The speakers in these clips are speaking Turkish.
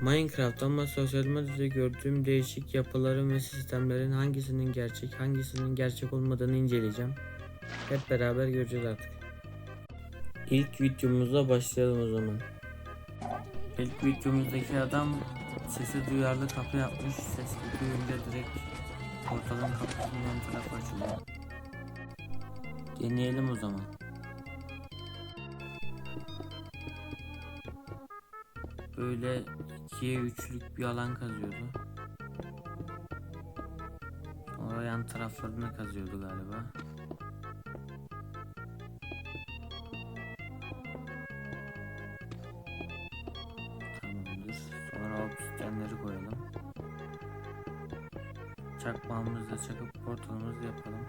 Minecraft ama sosyal medyada gördüğüm değişik yapıların ve sistemlerin hangisinin gerçek, hangisinin gerçek olmadığını inceleyeceğim. Hep beraber göreceğiz artık. İlk videomuza başlayalım o zaman. İlk videomuzdaki adam sesi duyarlı kapı yapmış. Ses duyunca direkt portalın kapısının ön tarafı açılıyor. Deneyelim o zaman. Böyle ikiye üçlük bir alan kazıyordu. Sonra yan taraflarını kazıyordu galiba. Tamamdır. Sonra obsidyenleri koyalım. Çakmağımızla çakıp portalımızı yapalım.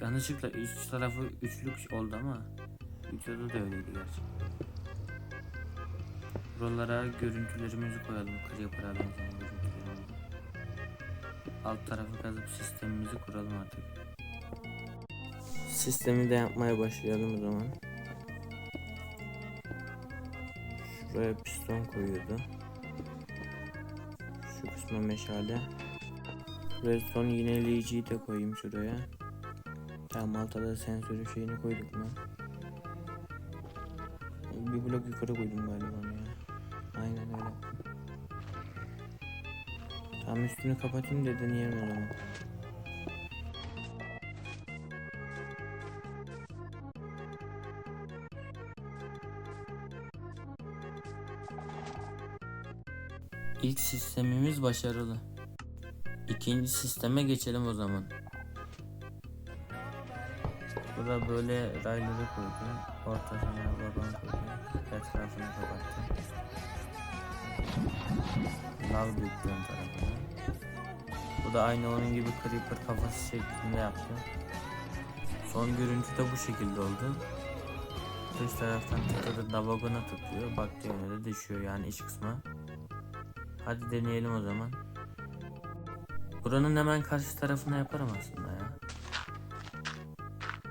Yanlışlıkla üç tarafı üçlük oldu ama videoda da öyleydi gerçekten. Buralara görüntülerimizi koyalım. Creeper alanımızın görüntülerimizi. Alt tarafı kazıp sistemimizi kuralım artık. Sistemi de yapmaya başlayalım o zaman. Şuraya piston koyuyordu. Şu kısma meşale. Redstone yineleyiciyi de koyayım şuraya. Tamam altta da sensörü şeyini koyduk mu? Bir blok yukarı koydum galiba Tamam üstünü kapatayım da deneyelim o zaman. İlk sistemimiz başarılı. İkinci sisteme geçelim o zaman. Burada böyle rayları koydu. Ortasına vagon koydu. Etrafını kapattı. Lav döktü ön tarafına. Bu da aynı onun gibi creeper kafası şeklinde yaptı. Son görüntü de bu şekilde oldu. Dış taraftan tıkladığında vagona tıklıyor. Baktığı yöne de düşüyor yani iç kısma. Hadi deneyelim o zaman. Buranın hemen karşı tarafına yaparım aslında ya.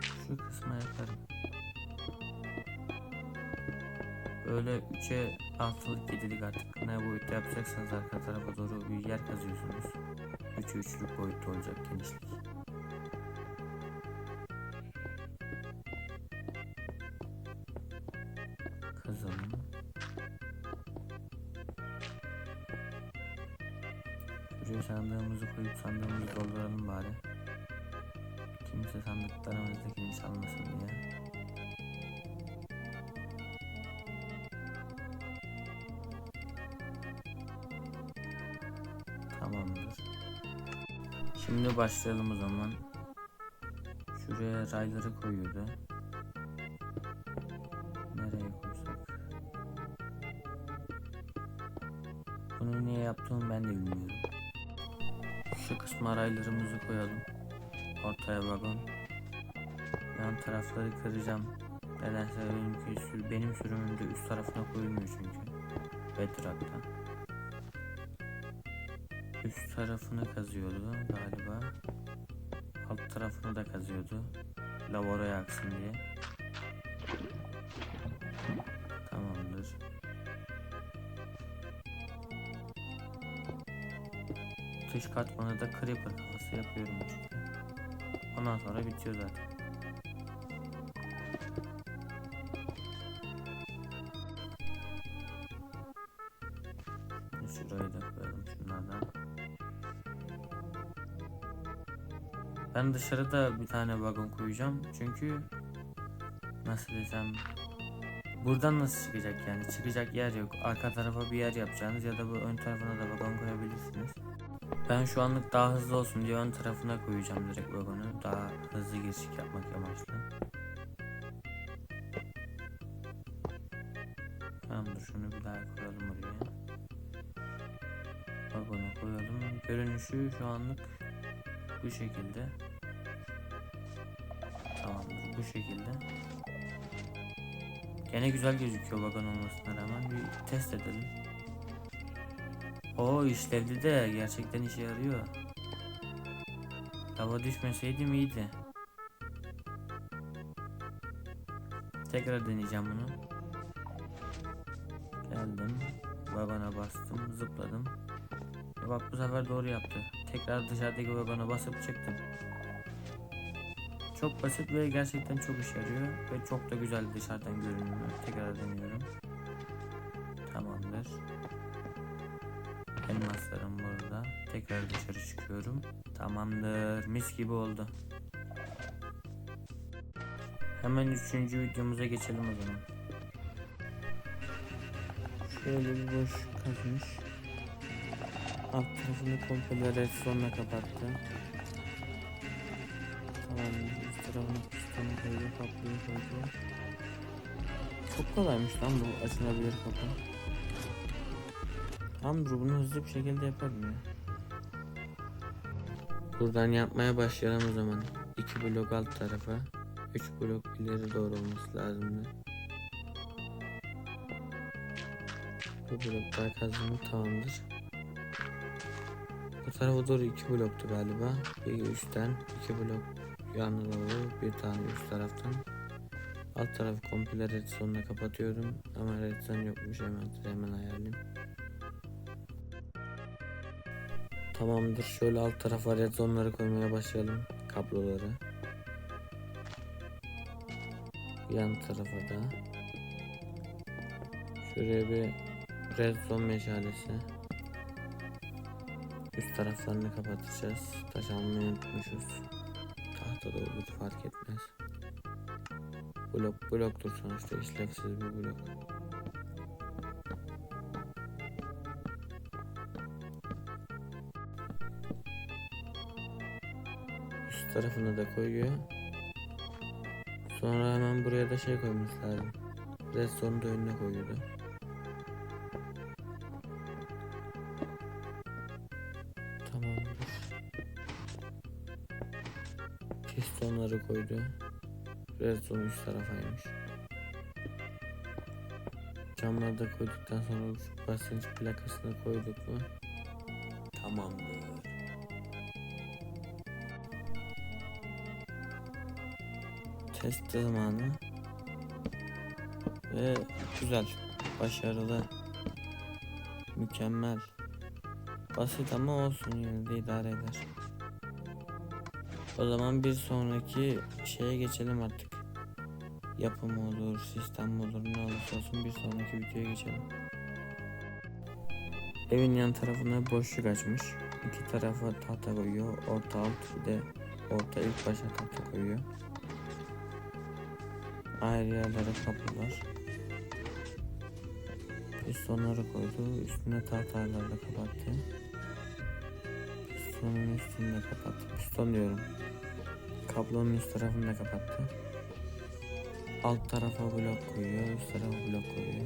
Şu kısma yaparım. Böyle 3'e 6'lık 7'lik artık ne boyutta yapacaksanız arka tarafa doğru bir yer kazıyorsunuz. 3'e 3'lük boyutta olacak genişlik. Kazalım. Buraya sandığımızı koyup sandığımızı dolduralım bari. Kimse sandıklarımızdakini çalmasın diye. Başlayalım o zaman. Şuraya rayları koyuyordu. Nereye koysak? Bunu niye yaptığımı ben de bilmiyorum. Şu kısma raylarımızı koyalım. Ortaya vagon. Yan tarafları kıracağım. Nedense benimki benim sürümümde üst tarafına koyulmuyor çünkü. Bedrock'ta. Üst tarafını kazıyordu galiba. Tarafını da kazıyordu. Lav oraya aksın diye. Tamamdır. Dış katmanı da creeper kafası yapıyorum işte. Ondan sonra bitiyor zaten. Ben dışarıda bir tane vagon koyacağım çünkü nasıl desem buradan nasıl çıkacak yani çıkacak yer yok arka tarafa bir yer yapacağınız ya da bu ön tarafına da vagon koyabilirsiniz. Ben şu anlık daha hızlı olsun diye ön tarafına koyacağım direkt vagonu daha hızlı geçiş yapmak amaçlı. Tamamdır şunu bir daha koyalım oraya. Vagonu koyalım. Görünüşü şu anlık bu şekilde. Bu şekilde. Gene güzel gözüküyor vagon olmasına rağmen bir test edelim. O işlevli de gerçekten işe yarıyor. Hava düşmeseydim iyiydi. Tekrar deneyeceğim bunu. Geldim. vagona bastım, zıpladım. Bak bu sefer doğru yaptı. Tekrar dışarıdaki vagona basıp çıktım. Çok basit ve gerçekten çok işe yarıyor ve çok da güzel dışarıdan görünüyor. Tekrar deniyorum. Tamamdır. Elmaslarım burada. Tekrar dışarı çıkıyorum. Tamamdır. Mis gibi oldu. Hemen üçüncü videomuza geçelim o zaman. Şöyle bir boş kazmış. Alt tarafını komple redstone'la kapattı. Tamam, üst tarafını pistonu koydu, kapıyı koydu. Çok kolaymış lan bu açılabilir kapı. Dur bunu hızlı bir şekilde yaparım ya. Buradan yapmaya başlayalım o zaman. 2 blok alt tarafa. 3 blok ileri doğru olması lazımdı. Bu blok daha kazanım tamamdır. Bu tarafa doğru 2 bloktu galiba. Bir üstten 2 blok yana doğru bir tane üst taraftan. Alt tarafı komple redstone'la kapatıyorum. Ama redstone yokmuş hemen hemen ayarlayayım. Tamamdır. Şöyle alt tarafa redstone'ları koymaya başlayalım. Kabloları. Yan tarafa da. Şuraya bir redstone meşalesi. Üst taraflarını kapatacağız. Taş almayı unutmuşuz. Da olur fark etmez. Blok bloktur sonuçta işlevsiz bir blok. Üst tarafını da koyuyor. Sonra hemen buraya da şey koyması lazım. Redstone'u da önüne koyuyordu. Koydu. Redstone üst tarafaymış. Camları da koyduktan sonra şu basınç plakasını koyduk mu? Tamamdır. Test zamanı. Ve güzel, başarılı, mükemmel. Basit ama olsun yine de idare eder. O zaman bir sonraki şeye geçelim artık. Yapım olur, sistem olur, ne olursa olsun bir sonraki videoya geçelim. Evin yan tarafına boşluk açmış. İki tarafa tahta koyuyor. Orta alt de orta ilk başa tahta koyuyor. Ayrı yerlere kapılar. Pistonları koydu. Üstüne tahtalarla kapattı. Pistonun üstünü de kapattı. Piston diyorum. Kablonun üst tarafını da kapattı. Alt tarafa blok koyuyor. Üst tarafa blok koyuyor.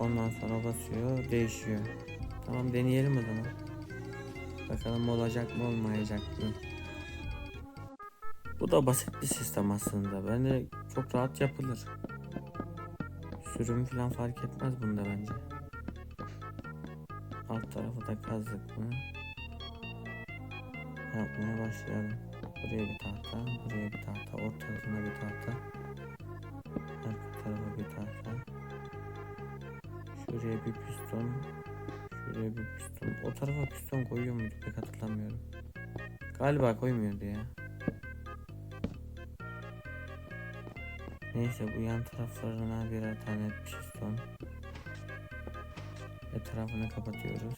Ondan sonra basıyor. Değişiyor. Tamam deneyelim o zaman. Bakalım olacak mı olmayacak mı? Bu da basit bir sistem aslında. Bence çok rahat yapılır. Sürüm falan fark etmez bunda bence. Alt tarafı da kazdık mı? Yapmaya başlayalım. Buraya bir tahta, buraya bir tahta, ortasına bir tahta. Arka tarafa bir tahta. Şuraya bir piston. Şuraya bir piston. O tarafa piston koyuyor muydu pek hatırlamıyorum. Galiba koymuyordu ya. Neyse bu yan taraflarına birer tane piston. Etrafını kapatıyoruz.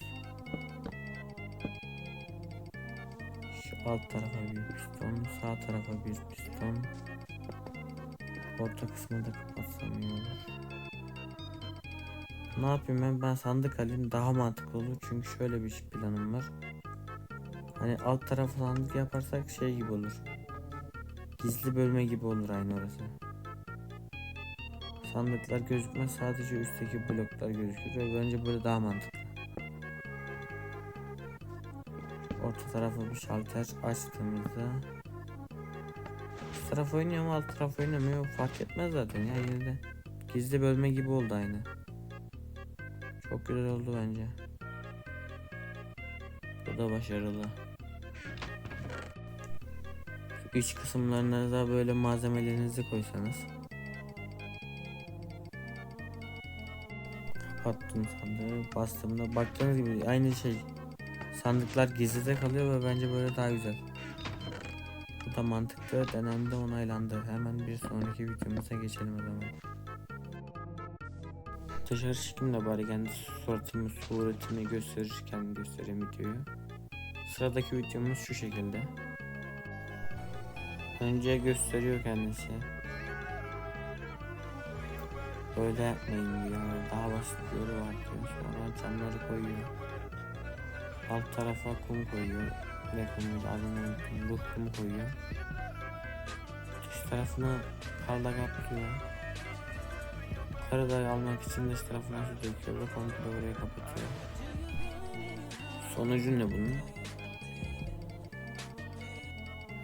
Şu alt tarafa bir piston, sağ tarafa bir piston. Orta kısmını da kapatsam iyi olur. Ne yapayım ben? Ben sandık alayım daha mantıklı olur. Çünkü şöyle bir planım var. Hani alt tarafı sandık yaparsak şey gibi olur. Gizli bölme gibi olur aynı orası. Sandıklar gözükmez sadece üstteki bloklar gözükür ve bence böyle daha mantıklı. Orta tarafa bir şalter açtığımızda üst taraf oynuyor mu alt taraf oynamıyor fark etmez zaten ya yine de gizli bölme gibi oldu aynı. Çok güzel oldu bence. Bu da başarılı. Şu iç kısımlarına da böyle malzemelerinizi koysanız. Kapattım sandığı. Bastığımda baktığınız gibi aynı şey. Sandıklar gizlide kalıyor ve bence böyle daha güzel. Bu da mantıklı denendi onaylandı. Hemen bir sonraki videomuza geçelim o zaman. Dışarı çıkayım da bari kendi suratımı, suretimi gösterirken göstereyim videoyu. Sıradaki videomuz şu şekilde. Önce gösteriyor kendisi. Böyle yapmayın diyor. Daha basit bir yolu var diyor. Sonra camları koyuyor. Alt tarafa kum koyuyor. Ne kumu adını unuttum. Bu kum koyuyor. Dış tarafını karla kaplıyor. Yukarıda almak için dış tarafına su döküyor ve komple oraya kapatıyor. Sonucu ne bunun?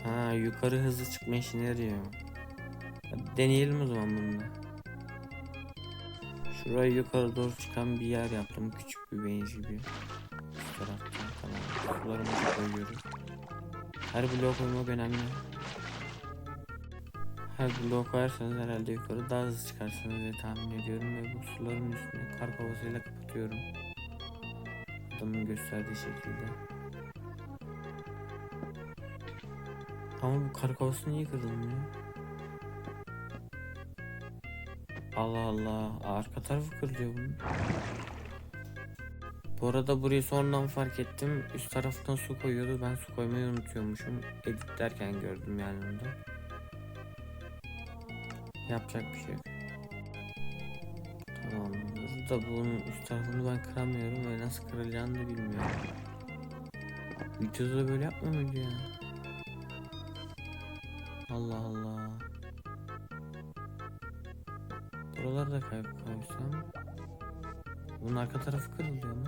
Ha yukarı hızlı çıkma işine yarıyor. Deneyelim o zaman bunu da. Şuraya yukarı doğru çıkan bir yer yaptım. Küçük bir benz gibi. Şu taraftan tamam. Sularımızı koyuyoruz. Her bloğa koymak önemli. Her bloğa koyarsanız herhalde yukarı daha hızlı çıkarsınız diye tahmin ediyorum ve bu suların üstünü kar kovasıyla kapatıyorum. Adamın gösterdiği şekilde. Ama bu kar kovası niye kırılmıyor? Allah Allah. Arka tarafı kırılıyor bunun. Bu arada burayı sonradan fark ettim. Üst taraftan su koyuyordu. Ben su koymayı unutuyormuşum. Editlerken gördüm yani onu da. Yapacak bir şey yok. Tamamdır. Da bunun üst tarafını ben kıramıyorum ve nasıl kırılacağını da bilmiyorum. Videoda da böyle yapmıyor muydu ya? Allah Allah. Buraları da koysam. Bunun arka tarafı kırılıyor mu?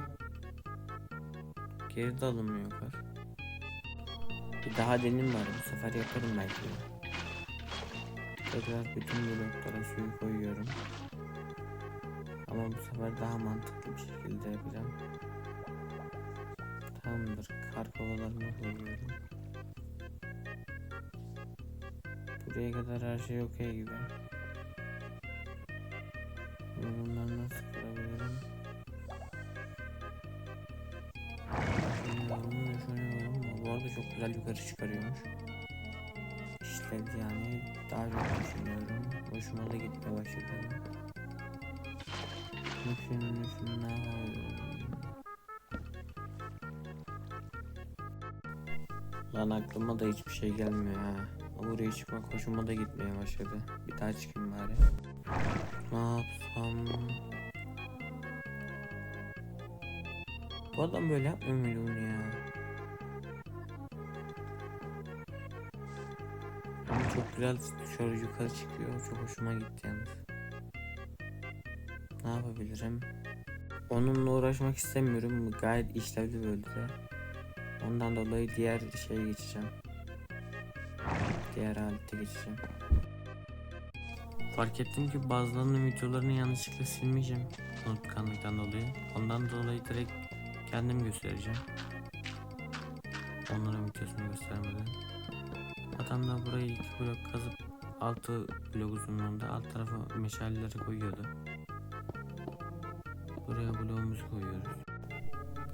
Geri de alınmıyor kar. Bir daha deneyim var bu sefer yaparım belki. Tekrar bütün bloklara suyu koyuyorum. Ama bu sefer daha mantıklı bir şekilde yapacağım. Tamamdır. Kar kovalarını koyuyorum. Buraya kadar her şey okey gibi. Düşünüyorum, düşünüyorum. Bu arada çok güzel yukarı çıkarıyormuş. İşlevdi yani. Daha çok düşünüyorum. Hoşuma da gitmeye başladı. Ne yapıyorum? Lan aklıma da hiçbir şey gelmiyor ha. Buraya çıkmak hoşuma da gitmeye başladı. Bir daha çıkayım bari. Ne yapsam? Bu adam böyle yapmıyor muydu bunu ya? Ama çok güzel şöyle yukarı çıkıyor. Çok hoşuma gitti yalnız. Ne yapabilirim? Onunla uğraşmak istemiyorum. Gayet işlevli böyle de. Ondan dolayı diğer şeye geçeceğim. Diğer alete geçeceğim. Fark ettim ki bazılarının videolarını yanlışlıkla silmeyeceğim. Unutkanlıktan dolayı. Ondan dolayı direkt kendim göstereceğim. Onların videosunu göstermeden. Adam da burayı iki blok kazıp altı blok uzunluğunda alt tarafa meşaleleri koyuyordu. Buraya bloğumuzu koyuyoruz.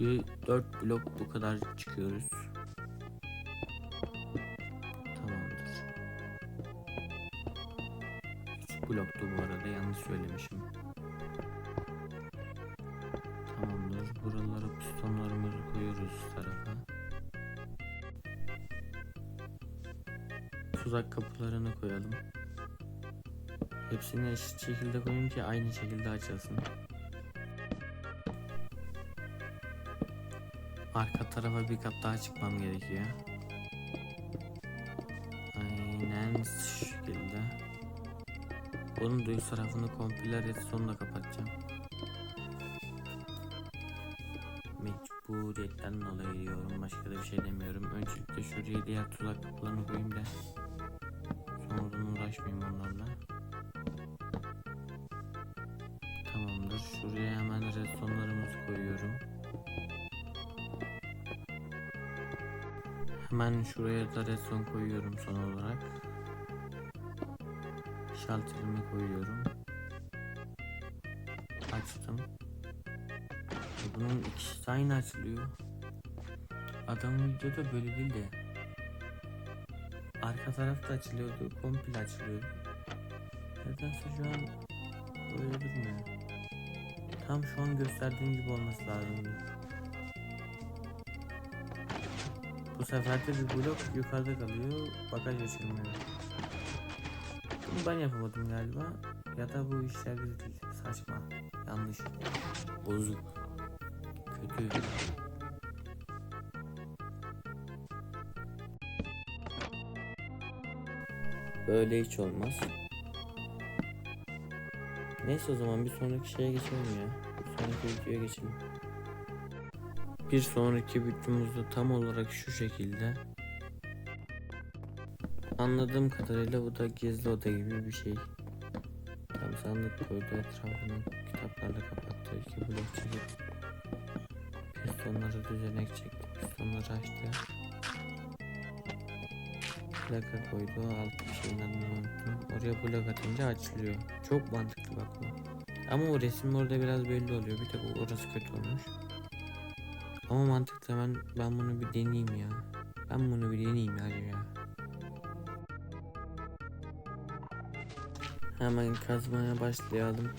Bir dört blok bu kadar çıkıyoruz. Tamamdır. Üç bloktu bu arada yanlış söylemişim. Tarafa. Tuzak kapılarını koyalım. Hepsini eşit şekilde koyun ki aynı şekilde açılsın. Arka tarafa bir kat daha çıkmam gerekiyor. Aynen şu şekilde. Bunun üst tarafını komple redstone'la kapatacağım. Mecburiyetten dolayı diyorum. Başka da bir şey demiyorum. Öncelikle şuraya diğer tuzak kapılarını koyayım da. Sonradan uğraşmayayım onlarla. Tamamdır. Şuraya hemen redstone'larımızı koyuyorum. Hemen şuraya da redstone koyuyorum son olarak. Şalterimi koyuyorum. Açtım. Bunun ikisi aynı açılıyor. Adamın videoda böyle değil de. Arka taraf da açılıyordu, komple açılıyordu. Nedense şu an böyle durmuyor. Tam şu an gösterdiğim gibi olması lazımdı. Bu sefer de bir blok yukarıda kalıyor, bagaj açılmıyor. Bunu ben yapamadım galiba. Ya da bu işler değil. Saçma, yanlış, bozuk, kötü. Böyle hiç olmaz. Neyse o zaman bir sonraki şeye geçelim ya. Bir sonraki videoya geçelim. Bir sonraki videomuzda tam olarak şu şekilde. Anladığım kadarıyla bu da gizli oda gibi bir şey. Tam sandık koydu etrafını kitaplarla kapattı. iki blok çekip pistonları düzenek çekti. Pistonları açtı. Plaka koydu. Alt bir şeyin adını unuttum. Oraya blok atınca açılıyor. Çok mantıklı bak bu. Ama o resim orada biraz belli oluyor. Bir tek orası kötü olmuş. Ama mantıklı ben, ben bunu bir deneyeyim ya. Ben bunu bir deneyeyim hadi ya. Hemen kazmaya başlayalım.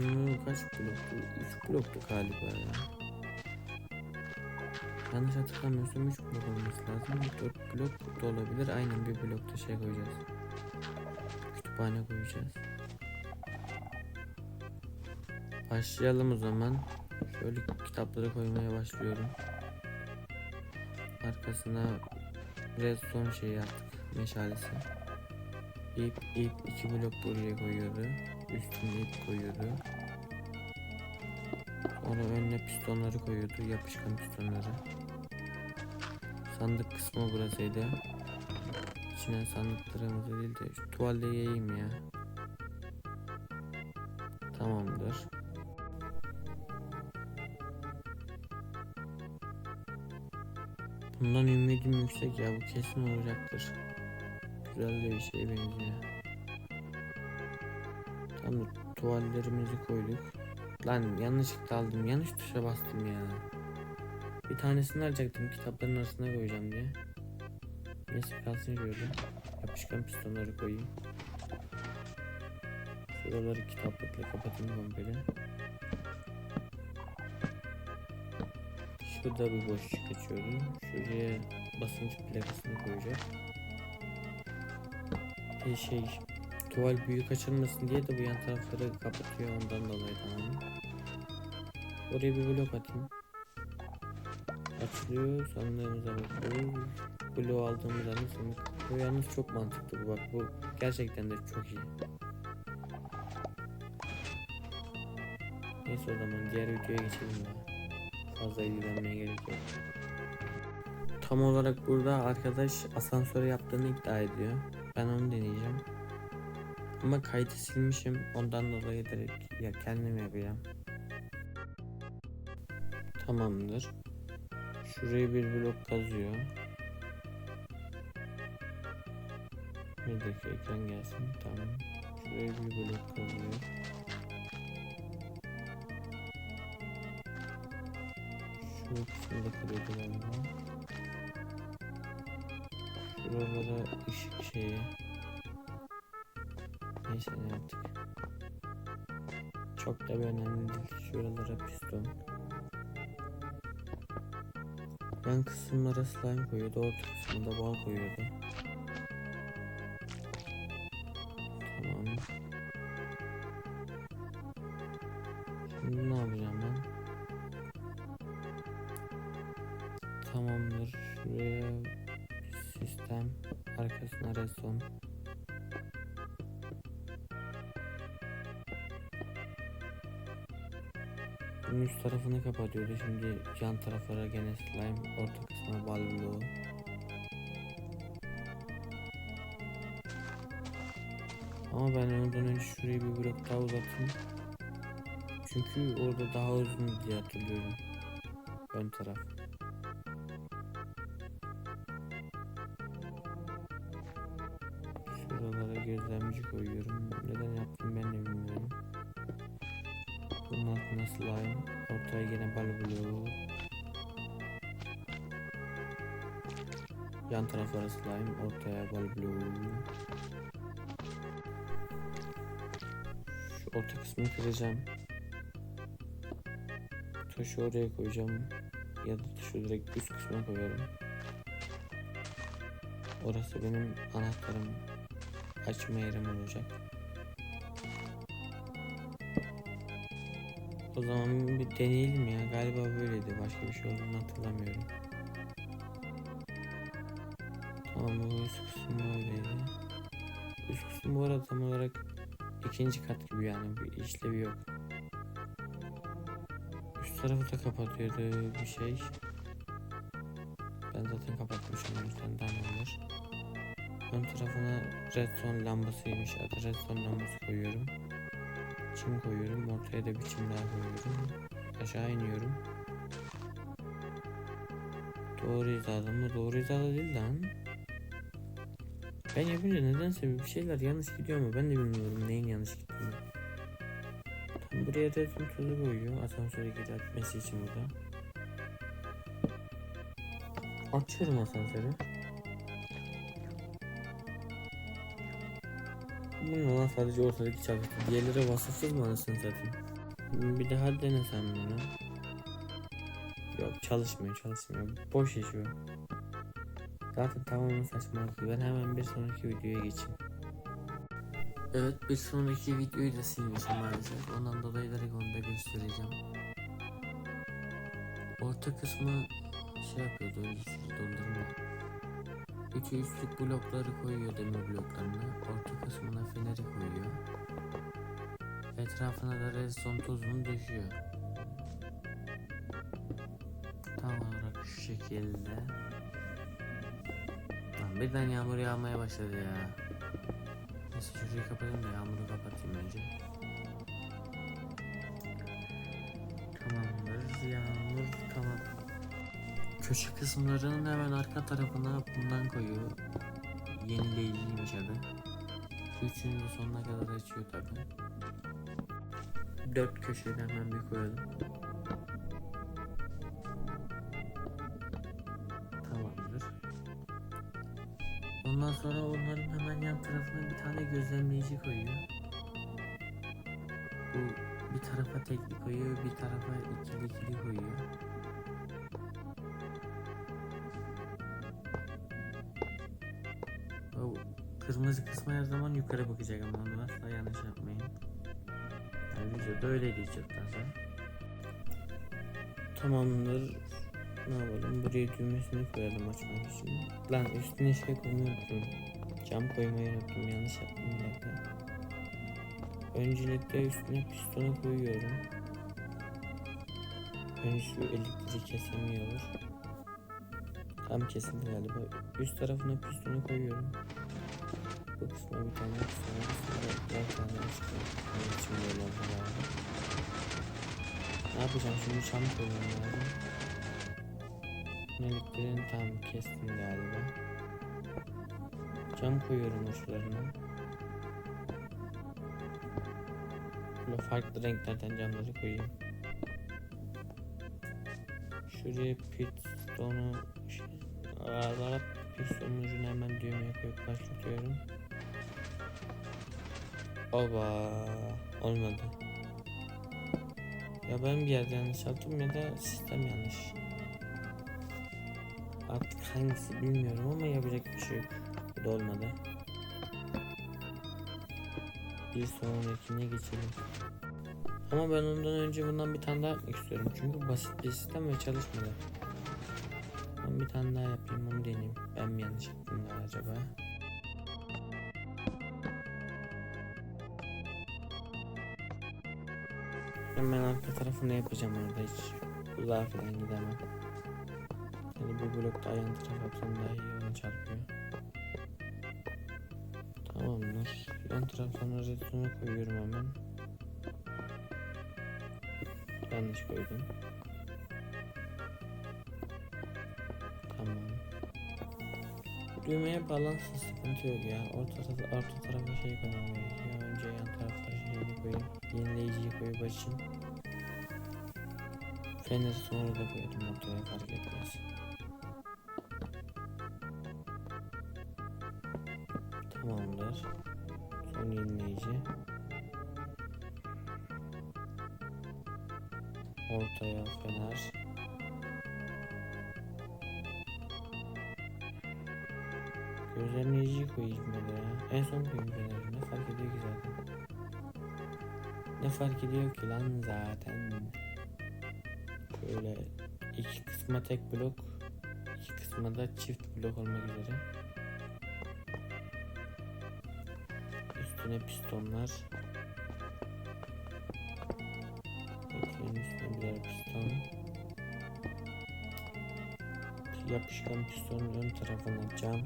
Uzunluğu kaç bloktu? 3 bloktu galiba ya. Yanlış hatırlamıyorsam 3 blok olması lazım. 4 blok da olabilir. Aynen bir blokta şey koyacağız. Kütüphane koyacağız. Başlayalım o zaman. Şöyle kitapları koymaya başlıyorum. Arkasına redstone şey yaptık. Meşalesi. İp ip iki blok buraya koyuyordu. Üstüne koyuyordu. Sonra önüne pistonları koyuyordu. Yapışkan pistonları. Sandık kısmı burasıydı. İçine sandıklarımızı değil de şu tuvalde yayayım ya. Tamamdır. Bundan ümidim yüksek ya bu kesin olacaktır. Güzel de bir şeye benziyor. Tamam tuvallerimizi koyduk. Lan yanlışlıkla aldım. Yanlış tuşa bastım ya. Bir tanesini alacaktım kitapların arasına koyacağım diye. Neyse kalsın şöyle. Yapışkan pistonları koyayım. Şuraları kitaplıkla kapatayım komple. Şurada bir boşluk açıyorum. Şuraya basınç plakasını koyacağım. Bir şey tuval büyük açılmasın diye de bu yan tarafları kapatıyor ondan dolayı tamam? Oraya bir blok atayım. Açılıyor sandığımıza bakıyoruz. Bloğu aldığımız anda sandık. Bu yalnız çok mantıklı bu bak bu gerçekten de çok iyi. Neyse o zaman diğer videoya geçelim ya. Fazla ilgilenmeye gerek yok. Tam olarak burada arkadaş asansör yaptığını iddia ediyor. Ben onu deneyeceğim. Ama kaydı silmişim. Ondan dolayı direkt ya kendim yapacağım. Tamamdır. Şuraya bir blok kazıyor. Bir dakika ekran gelsin. Tamam. Şuraya bir blok kazıyor. Şu kısımda kırıyordu galiba. Şuralara ışık şeyi. Neyse ne yaptık. Çok da bir önemli değil. Şuralara piston. Yan kısımlara slime koyuyordu. Orta kısmında bal koyuyordu. Şimdi yan taraflara gene slime, orta kısmına bal bloğu. Ama ben ondan önce şurayı bir blok daha uzatayım. Çünkü orada daha uzun diye hatırlıyorum. Ön taraf. Şuralara gözlemci koyuyorum. Neden yaptım ben de bilmiyorum. Bundan tarafına slime. Ortaya yine bal bloğu. Yan taraflara slime. Ortaya bal bloğu. Şu orta kısmını kıracağım. Taşı oraya koyacağım. Ya da taşı direkt üst kısmına koyarım. Orası benim anahtarım açma yerim olacak. O zaman bir deneyelim ya. Galiba böyleydi. Başka bir şey olduğunu hatırlamıyorum. Tamam bu üst kısmı öyleydi. Üst kısmı bu arada tam olarak ikinci kat gibi yani bir işlevi yok. Üst tarafı da kapatıyordu bir şey. Ben zaten kapatmışım o yüzden tamamdır. Ön tarafına redstone lambasıymış adı. Redstone lambası koyuyorum. Çim koyuyorum. Ortaya da bir çim daha koyuyorum. Aşağı iniyorum. Doğru hizada mı? Doğru hizada değil lan. Ben yapınca nedense bir şeyler yanlış gidiyor mu? Ben de bilmiyorum neyin yanlış gittiğini. Tam buraya redstone tuzu koyuyor. Asansöre gitmesi için burada. Açıyorum asansörü. Bu lan sadece ortadaki çarpıntı. Diğerleri vasıfsız mı anasını satayım? Hmm, bir daha denesem bunu. Yok çalışmıyor çalışmıyor. Boş iş bu. Zaten tamamen saçmalık. Ben hemen bir sonraki videoya geçeyim. Evet bir sonraki videoyu da silmişim maalesef. Ondan dolayı direkt onu da göstereceğim. Orta kısmı şey yapıyordu öncesi dondurma. 3'e üçlük blokları koyuyor demir bloklarını. Orta kısmına feneri koyuyor. Etrafına da redstone tozunu döşüyor. Tam olarak şu şekilde. Lan birden yağmur yağmaya başladı ya. Neyse şurayı kapatayım da yağmuru kapatayım önce. Tamamdır yağmur tamam. Köşe kısımlarının hemen arka tarafına bundan koyuyor. Yenileyiciymiş adı. Üçünü de sonuna kadar açıyor tabi. Dört köşeden hemen bir koyalım. Tamamdır. Ondan sonra onların hemen yan tarafına bir tane gözlemleyici koyuyor. Bu bir tarafa tekli koyuyor, bir tarafa ikili ikili koyuyor. Kırmızı kısmı her zaman yukarı bakacak ama onu asla yanlış yapmayın. Yani videoda öyleydi sonra. Tamamdır. Ne yapalım? Buraya düğmesini koyalım açmak için. Lan üstüne şey koymayı unuttum. Cam koymayı unuttum. Yanlış yaptım bir. Öncelikle üstüne pistonu koyuyorum. Önce şu elektriği kesemiyor. Tam kesildi galiba. Üst tarafına pistonu koyuyorum. Kısma bir tane sonra sonra bir tane çıkıyor. Onun için böyle oldu galiba. Ne yapacağım şimdi çam koymam lazım. Elektriğini tam kestim galiba. Cam koyuyorum uçlarına. Böyle farklı renklerden camları koyayım. Şuraya pistonu aralara pistonun ucunu hemen düğmeye koyup başlatıyorum. Oba olmadı. Ya ben bir yerde yanlış yaptım ya da sistem yanlış. Artık hangisi bilmiyorum ama yapacak bir şey yok. Bu da olmadı. Bir sonrakine geçelim. Ama ben ondan önce bundan bir tane daha yapmak istiyorum. Çünkü basit bir sistem ve çalışmadı. Ben bir tane daha yapayım onu deneyeyim. Ben mi yanlış yaptım acaba? Hemen arka tarafını yapacağım orada hiç uzağa falan gidemem. Yani bir blok daha yan taraf yapsam daha iyi onu çarpıyor. Tamamdır. Yan taraftan redstone'u koyuyorum hemen. Yanlış koydum. Tamam. Düğmeye bağlansın sıkıntı yok ya. Orta, tarafı, orta tarafa şey gerekiyor. Önce yan taraflara şeyini koyayım. Yenileyiciyi koyup açayım. Feneri sonra da koydum ortaya fark etmez. Tamamdır. Son yenileyici. Ortaya fener. Gözlemleyiciyi koyayım ben ya. En son koyayım feneri. Ne fark ediyor ki zaten? Ne fark ediyor ki lan zaten? Şöyle iki kısma tek blok, iki kısma da çift blok olmak üzere. Üstüne pistonlar. Üstüne birer piston. Yapışkan pistonun ön tarafına cam.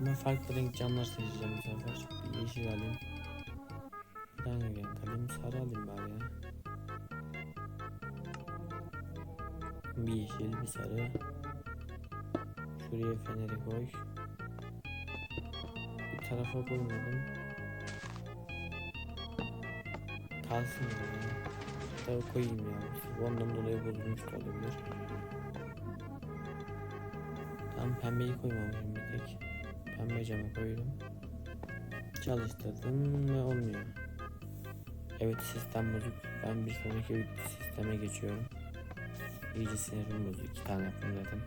Ama farklı renk camlar seçeceğim bu sefer. Bir yeşil alayım. Bir yeşil, bir sarı. Şuraya feneri koy. Bir tarafa koymadım. Kalsın böyle. Hatta koyayım ya. Ondan dolayı bozulmuş da. Tam pembeyi koymamışım bir tek. Pembe camı koydum. Çalıştırdım ve olmuyor. Evet sistem bozuk. Ben bir sonraki sisteme geçiyorum. İyice sinirim bozdu. İki tane yaptım zaten.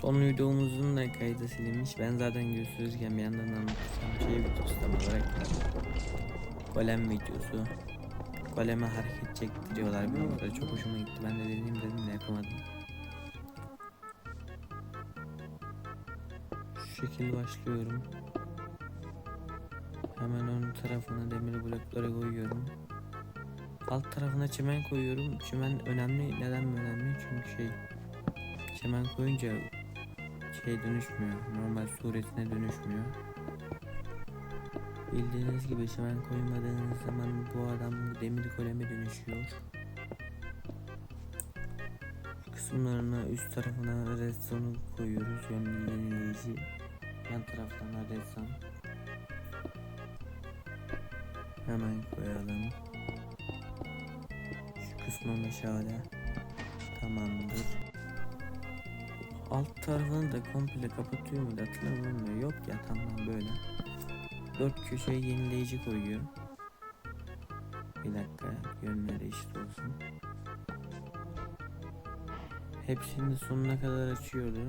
Son videomuzun da kaydı silinmiş. Ben zaten gösterirken bir yandan anlatacağım şey videosu tam olarak. Golem videosu. Goleme hareket çektiriyorlar orada. Çok hoşuma gitti. Ben de dediğim dedim de yapamadım. Şu şekil başlıyorum. Hemen ön tarafına demir blokları koyuyorum. Alt tarafına çimen koyuyorum. Çimen önemli. Neden önemli? Çünkü şey çimen koyunca şey dönüşmüyor. Normal suretine dönüşmüyor. Bildiğiniz gibi çimen koymadığınız zaman bu adam demir goleme dönüşüyor. Kısımlarına üst tarafına redstone'u koyuyoruz. Yani yenileyici. Yan taraftan redstone. Hemen koyalım. Kısmı meşale. Tamamdır. Alt tarafını da komple kapatıyor mu hatırlamıyorum Yok ya tamam böyle. Dört köşeye yenileyici koyuyor. Bir dakika yönleri eşit olsun. Hepsini sonuna kadar açıyordu.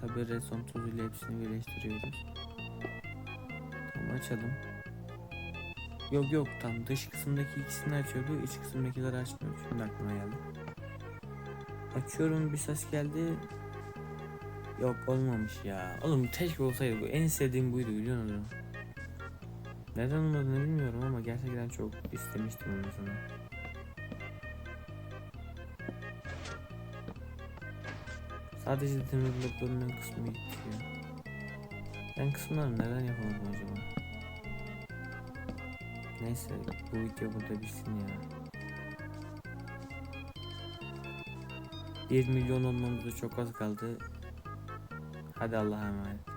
Tabi reson tozuyla hepsini birleştiriyoruz. Tamam açalım. Yok yok tam dış kısımdaki ikisini açıyordu iç kısımdakileri açmıyor. Şimdi aklıma geldi. Açıyorum bir ses geldi. Yok olmamış ya. Oğlum keşke olsaydı bu. En sevdiğim buydu biliyor musun? Neden olmadığını bilmiyorum ama gerçekten çok istemiştim olmasını. Sadece demir bloklarının kısmı gitti ya. Ben kısımları neden yapamadım acaba? Neyse bu video burada bitsin ya. 1 milyon olmamıza çok az kaldı. Hadi Allah'a emanet.